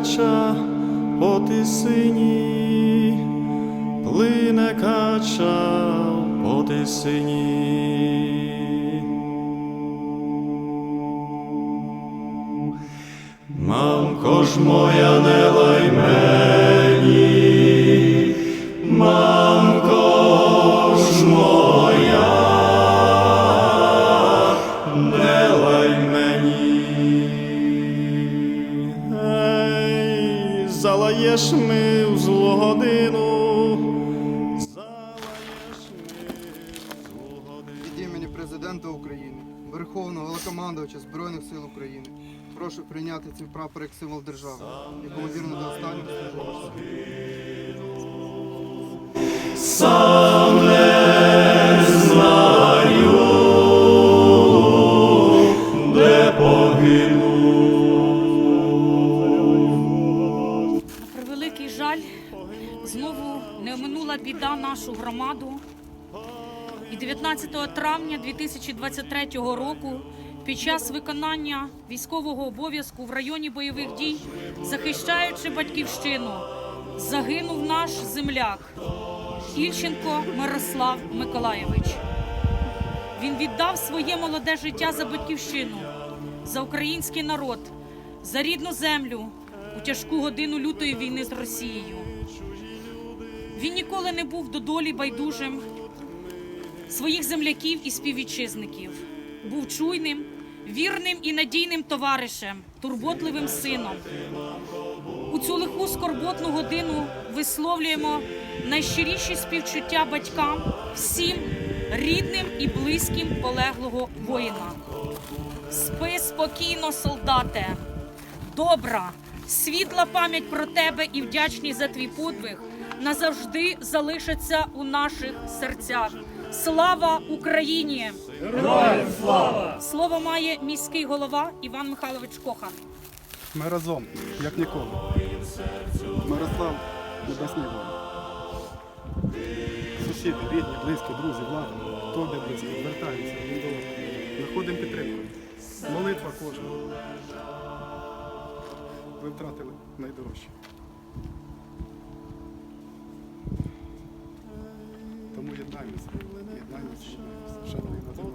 кача по тисині, плине кача по тисині. Мамко ж моя не лай залаєш ми в злу годину, залаєш ми в злу годину. Від імені президента України, Верховного Головнокомандувача Збройних сил України. Прошу прийняти цей прапор як символ держави, якому вірно до останнього служу вашу. Сам не біда нашу громаду. І 19 травня 2023 року, під час виконання військового обов'язку в районі бойових дій, захищаючи батьківщину, загинув наш земляк Ільченко Мирослав Миколаєвич. Він віддав своє молоде життя за батьківщину, за український народ, за рідну землю у тяжку годину лютої війни з Росією. Він ніколи не був до долі байдужим своїх земляків і співвітчизників. Був чуйним, вірним і надійним товаришем, турботливим сином. У цю лиху скорботну годину висловлюємо найщиріші співчуття батькам, всім рідним і близьким полеглого воїна. Спи спокійно, солдате, добра, світла пам'ять про тебе і вдячність за твій подвиг назавжди залишаться у наших серцях. Слава Україні! Героям слава! Слово має міський голова Іван Михайлович Кохан. Ми разом, як ніколи. Мирослав Небесний Бог. Сусіди, рідні, близькі, друзі, влада, хто де близько, звертаємося один до одного. Знаходимо підтримку. Молитва кожного. Ви втратили найдорожче. Тому єднаємося, єднаємося. Шануємо одного.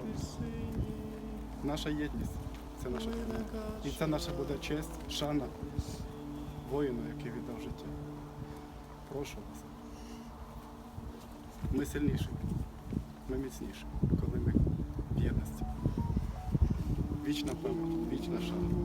Наша єдність це наша перемога. І це наша буде честь, шана воїну, який віддав життя. Прошу вас. Ми сильніші, ми міцніші, коли ми в єдності. Вічна пам'ять, вічна шана.